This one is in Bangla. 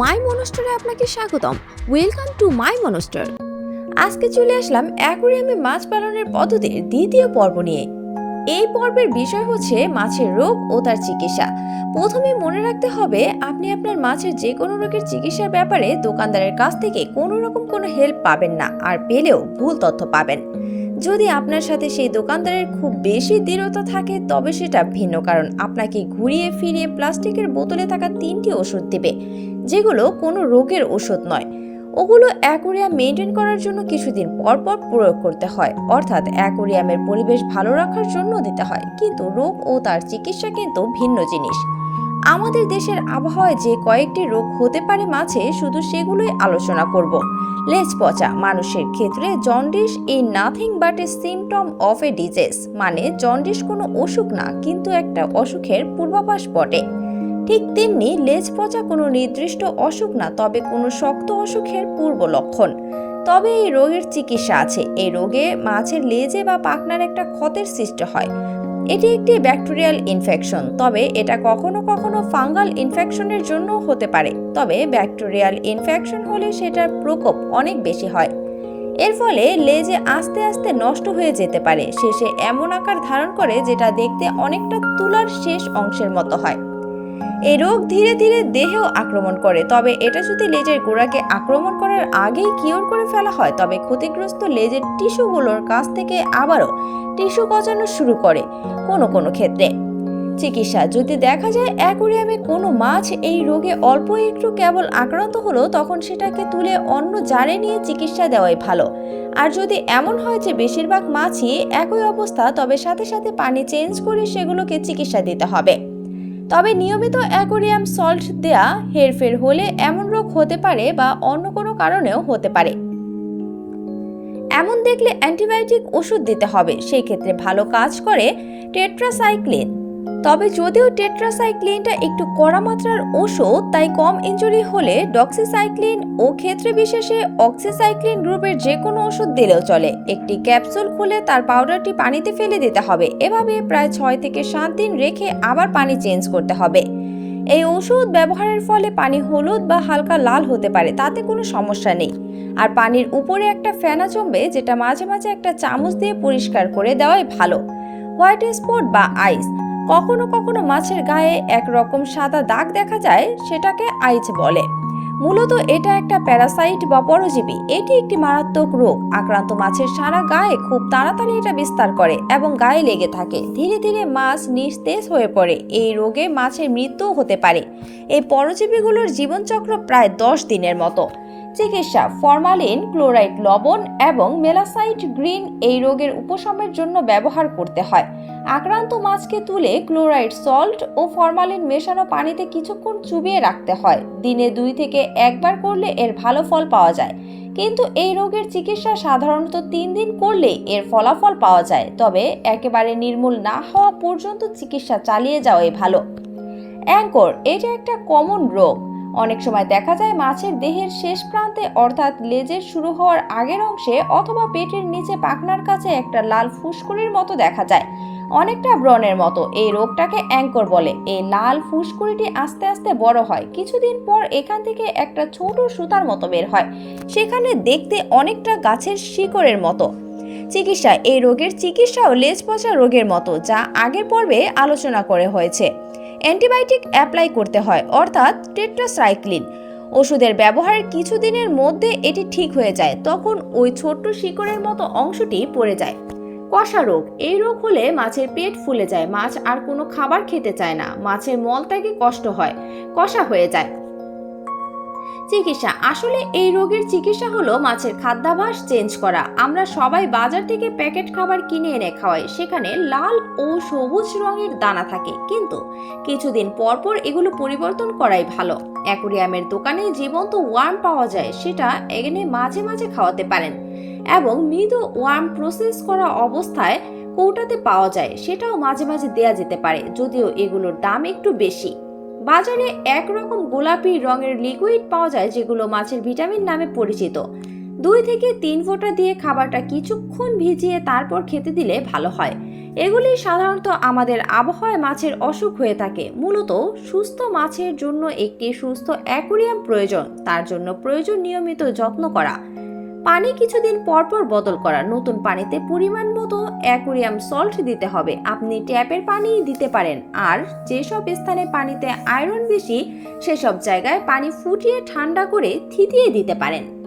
মাই মনস্টারে আপনাকে স্বাগতম। Welcome to my monster. আজকে চলে আসলাম অ্যাকোরিয়ামে মাছ পালনের পদ্ধতির দ্বিতীয় পর্ব নিয়ে। এই পর্বের বিষয় হচ্ছে মাছের রোগ ও তার চিকিৎসা। প্রথমে মনে রাখতে হবে, আপনি আপনার মাছের যে কোনো রোগের চিকিৎসার ব্যাপারে দোকানদারের কাছ থেকে কোনো রকম কোনো হেল্প পাবেন না আর পেলেও ভুল তথ্য পাবেন। যদি আপনার সাথে সেই দোকানদারের খুব বেশি দৃঢ়তা থাকে, তবে সেটা ভিন্ন কারণ। আপনাকে ঘুরিয়ে ফিরিয়ে প্লাস্টিকের বোতলে থাকা তিনটি ওষুধ দেবে, যেগুলো কোনো রোগের ওষুধ নয়। ওগুলো অ্যাকোরিয়াম মেনটেন করার জন্য কিছুদিন পর পর প্রয়োগ করতে হয়। অর্থাৎ অ্যাকোরিয়ামের পরিবেশ ভালো রাখার জন্য দিতে হয়। কিন্তু রোগ ও তার চিকিৎসা কিন্তু ভিন্ন জিনিস। আমাদের দেশের আবহাওয়ায় যে কয়েকটি রোগ হতে পারে মাঝে, শুধু সেগুলোই আলোচনা করব। লেজ পচা, মানুষের ক্ষেত্রে জন্ডিস, এই nothing but a symptom of a disease মানে জন্ডিস কোনো অসুখ না, কিন্তু একটা অসুখের পূর্বাভাস বটে। ঠিক তেমনি লেজ পচা কোনো নির্দিষ্ট অসুখ না, তবে কোনো শক্ত অসুখের পূর্ব লক্ষণ। তবে এই রোগের চিকিৎসা আছে। এই রোগে মাছের লেজে বা পাখনার একটা ক্ষতের সৃষ্টি হয়। এটি একটি ব্যাকটেরিয়াল ইনফেকশন, তবে এটা কখনো কখনো ফাঙ্গাল ইনফেকশনের জন্য হতে পারে। তবে ব্যাকটেরিয়াল ইনফেকশন হলে সেটার প্রকোপ অনেক বেশি হয়। এর ফলে লেজে আস্তে আস্তে নষ্ট হয়ে যেতে পারে। শেষে এমন আকার ধারণ করে যেটা দেখতে অনেকটা তুলার শেষ অংশের মতো হয়। এই রোগ ধীরে ধীরে দেহেও আক্রমণ করে। তবে এটা যদি লেজের গোড়াকে আক্রমণ করার আগেই কিওর করে ফেলা হয়, তবে ক্ষতিগ্রস্ত লেজের টিস্যুগুলোর কাছ থেকে আবারও টিস্যু গজানো শুরু করে কোনো কোনো ক্ষেত্রে। চিকিৎসা, যদি দেখা যায় অ্যাকোরিয়ামে কোনো মাছ এই রোগে অল্প একটু কেবল আক্রান্ত হলো, তখন সেটাকে তুলে অন্য জারে নিয়ে চিকিৎসা দেওয়াই ভালো। আর যদি এমন হয় যে বেশিরভাগ মাছই একই অবস্থা, তবে সাথে সাথে পানি চেঞ্জ করে সেগুলোকে চিকিৎসা দিতে হবে। তবে নিয়মিত অ্যাকোরিয়াম সল্ট দেয়া হেরফের হলে এমন রোগ হতে পারে বা অন্য কোনো কারণেও হতে পারে। এমন দেখলে অ্যান্টিবায়োটিক ওষুধ দিতে হবে। সেই ক্ষেত্রে ভালো কাজ করে টেট্রাসাইক্লিন। তবে যদিও টেট্রাসাইক্লিনটা একটু কড়া মাত্রার ওষুধ, তাই কম ইঞ্জুরি হলে ডক্সিসাইক্লিন ও ক্ষেত্রে বিশেষে অক্সিসাইক্লিন গ্রুপের যে কোনো ওষুধ দিলেও চলে। একটি ক্যাপসুল খুলে তার পাউডারটি পানিতে ফেলে দিতে হবে। এভাবে প্রায় ছয় থেকে সাত দিন রেখে আবার পানি চেঞ্জ করতে হবে। এই ওষুধ ব্যবহারের ফলে পানি হলুদ বা হালকা লাল হতে পারে, তাতে কোনো সমস্যা নেই। আর পানির উপরে একটা ফেনা জমবে, যেটা মাঝে মাঝে একটা চামচ দিয়ে পরিষ্কার করে দেওয়াই ভালো। হোয়াইট স্পট বা আইস কখনো কখনো মাছের গায়ে একরকম সাদা দাগ দেখা যায়, সেটাকে আইচ বলে। মূলত এটা একটা প্যারাসাইট বা পরজীবী। এটি একটি মারাত্মক রোগ। আক্রান্ত মাছের সারা গায়ে খুব তাড়াতাড়ি এটা বিস্তার করে এবং গায়ে লেগে থাকে। ধীরে ধীরে মাছ নিস্তেজ হয়ে পড়ে। এই রোগে মাছের মৃত্যুও হতে পারে। এই পরজীবীগুলোর জীবনচক্র প্রায় দশ দিনের মতো। চিকিৎসা ফরমালিন ক্লোরাইড লবণ এবং মেলাসাইট গ্রিন এই রোগের উপশমের জন্য ব্যবহার করতে হয়। আক্রান্ত মাছকে তুলে ক্লোরাইড সল্ট ও ফরমালিন মেশানো পানিতে কিছুক্ষণ চুবিয়ে রাখতে হয়। দিনে দুই থেকে একবার করলে এর ভালো ফল পাওয়া যায়। কিন্তু এই রোগের চিকিৎসা সাধারণত তিন দিন করলেই এর ফলাফল পাওয়া যায়। তবে একেবারে নির্মূল না হওয়া পর্যন্ত চিকিৎসা চালিয়ে যাওয়াই ভালো। অ্যাঙ্কর, এটা একটা কমন রোগ। অনেক সময় দেখা যায় মাছের দেহের শেষ প্রান্তে অর্থাৎ লেজের শুরু হওয়ার আগের অংশে অথবা পেটের নিচে পাখনার কাছে একটা লাল ফুসকুড়ির মতো দেখা যায়। অনেকটা ব্রণের মতো, এই রোগটাকে অ্যাঙ্কর বলে। এই লাল ফুসকুড়িটি আস্তে আস্তে বড় হয়। কিছুদিন পর এখান থেকে একটা ছোট সুতার মতো বের হয়। সেখানে দেখতে অনেকটা গাছের শিকড়ের মতো। চিকিৎসা এই রোগের চিকিৎসাও লেজ পচা রোগের মতো, যা আগের পর্বে আলোচনা করে হয়েছে। অ্যান্টিবায়োটিক অ্যাপ্লাই করতে হয়, অর্থাৎ টেট্রাসাইক্লিন। ওষুধের ব্যবহারের কিছুদিনের মধ্যে এটি ঠিক হয়ে যায়, তখন ওই ছোট্ট শিকড়ের মতো অংশটি পড়ে যায়। কষা রোগ, এই রোগ হলে মাছের পেট ফুলে যায়, মাছ আর কোনো খাবার খেতে চায় না, মাছের মলত্যাগে কষ্ট হয়, কষা হয়ে যায়। চিকিৎসা। আসলে এই রোগের চিকিৎসা হলো মাছের খাদ্যাভাস চেঞ্জ করা। আমরা সবাই বাজার থেকে প্যাকেট খাবার কিনে এনে খাওয়াই। সেখানে লাল ও সবুজ রঙের দানা থাকে। কিন্তু কিছুদিন পর পর এগুলো পরিবর্তন করাই ভালো। অ্যাকোরিয়ামের দোকানে জীবন্ত ওয়ার্ম পাওয়া যায়, সেটা এনে মাঝে মাঝে খাওয়াতে পারেন। এবং মৃদু ওয়ার্ম প্রসেস করা অবস্থায় কৌটাতে পাওয়া যায়, সেটাও মাঝে মাঝে দেয়া যেতে পারে, যদিও এগুলোর দাম একটু বেশি। বাজারে একরকম গোলাপি রঙের লিকুইড পাওয়া যায় যেগুলো মাছের ভিটামিন নামে পরিচিত। দুই থেকে তিন ফোঁটা দিয়ে খাবারটা কিছুক্ষণ ভিজিয়ে তারপর খেতে দিলে ভালো হয়। এগুলি সাধারণত আমাদের আবহাওয়ায় মাছের অসুখ হয়ে থাকে। মূলত সুস্থ মাছের জন্য একটি সুস্থ অ্যাকুরিয়াম প্রয়োজন। তার জন্য প্রয়োজন নিয়মিত যত্ন করা। পানি কিছুদিন পরপর বদল করা নতুন পানিতে পরিমাণ মতো অ্যাকুরিয়াম সল্ট দিতে হবে। আপনি ট্যাপের পানি দিতে পারেন। আর যেসব স্থানে পানিতে আয়রন বেশি, সেসব জায়গায় পানি ফুটিয়ে ঠান্ডা করে থিতিয়ে দিতে পারেন।